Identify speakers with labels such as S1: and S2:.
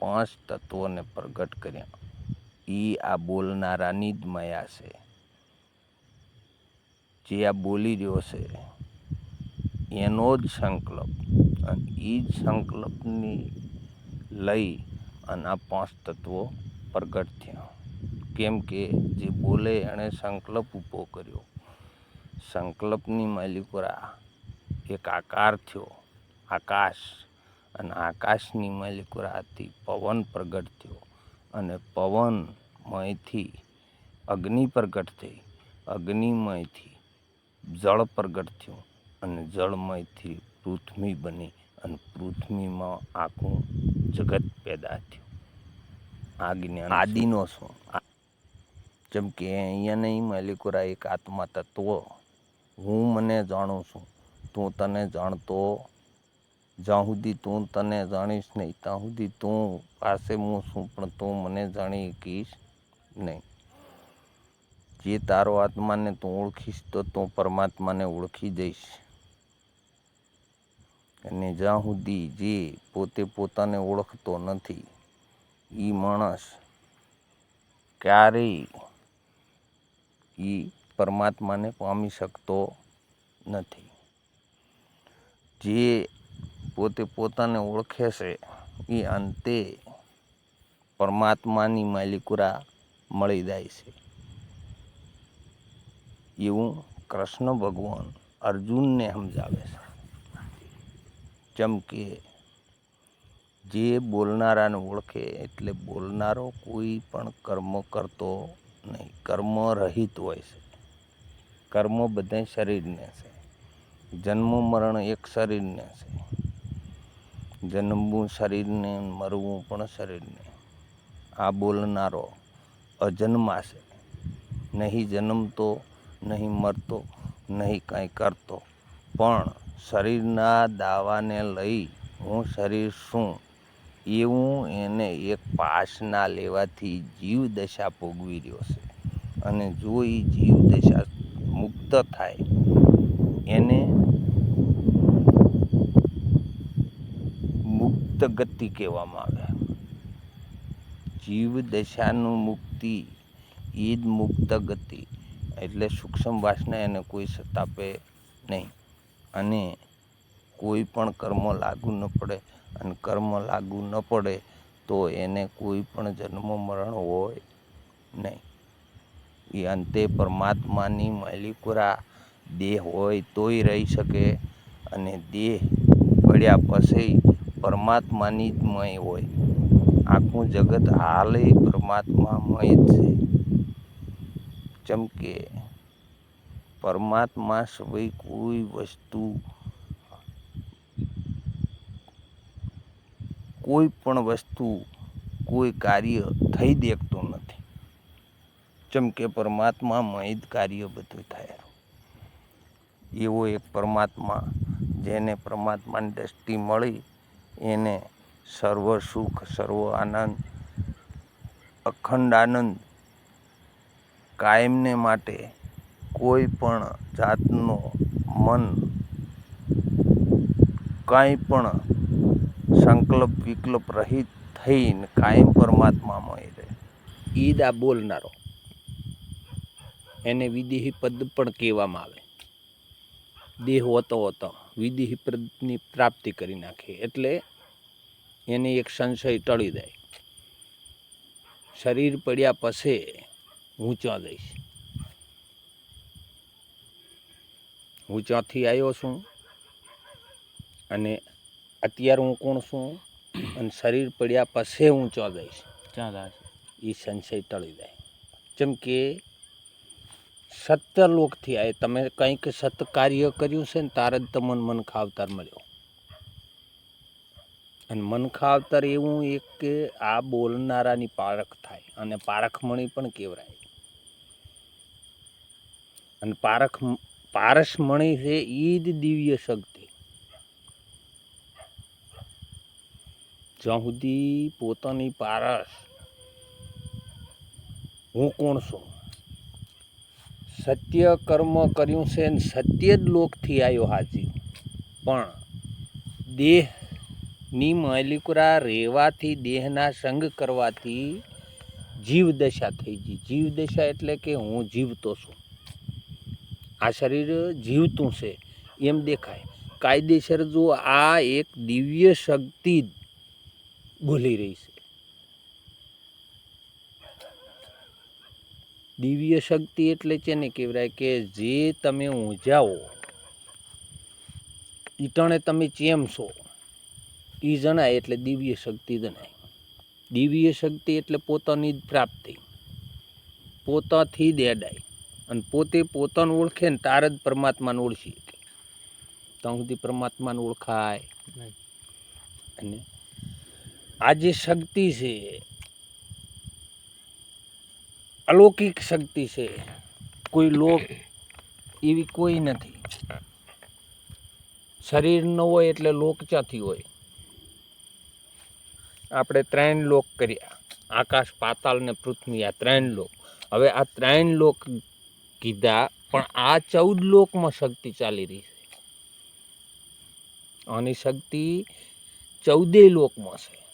S1: પાંચ તત્વોને પ્રગટ કર્યા. એ આ બોલનારાની જ માયા છે. જે આ બોલી રહ્યો છે, એનો જ સંકલ્પ. અને એ જ સંકલ્પની લઈ અને આ પાંચ તત્વો પ્રગટ થયા. કેમ કે જે બોલે એણે સંકલ્પ ઊભો કર્યો. સંકલ્પની માલિકોરા, એક આકાર થયો. આકાશ. અને આકાશની મલિકુરાથી પવન પ્રગટ થયો અને પવનમયથી અગ્નિ પ્રગટ થઈ. અગ્નિમયથી જળ પ્રગટ થયું અને જળમયથી પૃથ્વી બની અને પૃથ્વીમાં આખું જગત પેદા થયું. આ જ્ઞાન આદિનો શું? જેમ કે અહીંયા નહીં મલિકુરા એક આત્મા તત્વ હું મને જાણું છું. તું તને જાણતો જ્યાં સુધી તું તને જાણીશ નહીં, ત્યાં સુધી તું પાસે હું છું, પણ તું મને જાણી શકીશ નહીં. જે તારો આત્માને તું ઓળખીશ, તો તું પરમાત્માને ઓળખી જઈશ. અને જ્યાં સુધી જે પોતે પોતાને ઓળખતો નથી એ માણસ ક્યારેય એ પરમાત્માને પામી શકતો નથી. જે પોતે પોતાને ઓળખે છે, એ અંતે પરમાત્માની માલિકુરા મળી જાય છે. એવું કૃષ્ણ ભગવાન અર્જુનને સમજાવે છે. જેમ કે, જે બોલનારાને ઓળખે એટલે બોલનારો કોઈ પણ કર્મ કરતો નહીં. કર્મ રહિત હોય છે. કર્મ બધા શરીરને છે. જન્મ, મરણ એક શરીરને છે. જન્મવું શરીરને મરવું પણ શરીરને. આ બોલનારો અજન્મા છે. નહીં જન્મતો, નહીં મરતો, નહીં કાંઈ કરતો. પણ શરીરના દાવાને લઈ હું શરીર શું? એવું એને એક પાસના લેવાથી જીવ દશા ભોગવી રહ્યો છે. અને જો એ જીવ દશા મુક્ત થાય, એને મુક્ત ગતિ કહેવામાં આવે. જીવ દશાનું મુક્તિ એ જ મુક્ત ગતિ. એટલે સૂક્ષ્મ વાસના એને કોઈ સતાપે નહીં. અને કોઈ પણ કર્મ લાગુ ન પડે. અને કર્મ લાગુ ન પડે તો એને કોઈ પણ જન્મ મરણ હોય નહીં. એ અંતે પરમાત્માની માલિકુરા દેહ હોય તોય રહી શકે. અને દેહ પડ્યા પછી પરમાત્માની જ મય હોય. આખું જગત હાલે પરમાત્મામય જ છે. જેમ કે પરમાત્મા સિવાય કોઈ વસ્તુ, કોઈ પણ વસ્તુ, કોઈ કાર્ય થઈ દેખતું નથી. જેમ કે પરમાત્મામય કાર્ય બધું થાય. એવો એક પરમાત્મા જેને પરમાત્માની દ્રષ્ટિ મળી એને સર્વ સુખ, સર્વ આનંદ, અખંડ આનંદ કાયમને માટે કોઈ પણ જાતનો મન કાંઈ પણ સંકલ્પ વિકલ્પ રહિત થઈને કાયમ પરમાત્મામાં રહે. ઈદ આ બોલનારો. એને વિધિ પદ પણ કહેવામાં આવે. દેહ હોતો હોતો પદની પ્રાપ્તિ કરી નાખે એટલે એને એક સંશય ટળી જાય. શરીર પડ્યા પછી હું ક્યાં જઈશ. હું ચોથી આવ્યો છું અને અત્યારે હું કોણ છું અને શરીર પડ્યા પછી હું ચો જઈશ એ સંશય ટળી જાય. જેમ કે સત્ય લોકથી આવે તમે કંઈક સત કાર્ય કર્યું છે ને તારે જ તમને મનખા અવતાર મળ્યો. અને મનખા અવતાર એવું એક કે આ બોલનારાની પારખ થાય અને પારખમણી પણ કહેવાય અને પારખ પારસમણી છે એ જ દિવ્ય શક્તિ. જ્યાં સુધી પોતાની પારસ હું કોણ છું? સત્ય કર્મ કર્યું છે ને સત્ય જ લોકથી આવ્યો હાજી. પણ દેહની માલિકુરા રહેવાથી, દેહના સંગ કરવાથી જીવ દશા થઈ ગઈ. જીવ દશા એટલે કે હું જીવતો છું. આ શરીર જીવતું છે એમ દેખાય. કાયદેસર જો આ એક દિવ્ય શક્તિ બોલી રહી છે. દિવ્ય શક્તિ એટલે છે ને કહેવાય કે જે તમે ઊંઝાઓ ઈટણે તમે ચેમ છો એ જણાય એટલે દિવ્ય શક્તિ જણાય. દિવ્ય શક્તિ એટલે પોતાની જ પ્રાપ્તિ. પોતાથી જ એડાય. અને પોતે પોતાને ઓળખે ને તાર જ પરમાત્માને ઓળખી શકે. ત્યાં સુધી પરમાત્માને ઓળખાય. અને આ જે શક્તિ છે અલૌકિક શક્તિ છે. કોઈ લોક એવી કોઈ નથી. શરીર ન હોય એટલે લોક ચાથી હોય? આપણે ત્રણ લોક કર્યા. આકાશ, પાતાળ ને પૃથ્વી, આ ત્રણ લોક. હવે આ ત્રણ લોક કીધા, પણ આ ચૌદ લોકમાં શક્તિ ચાલી રહી છે. આની શક્તિ ચૌદેય લોકમાં છે.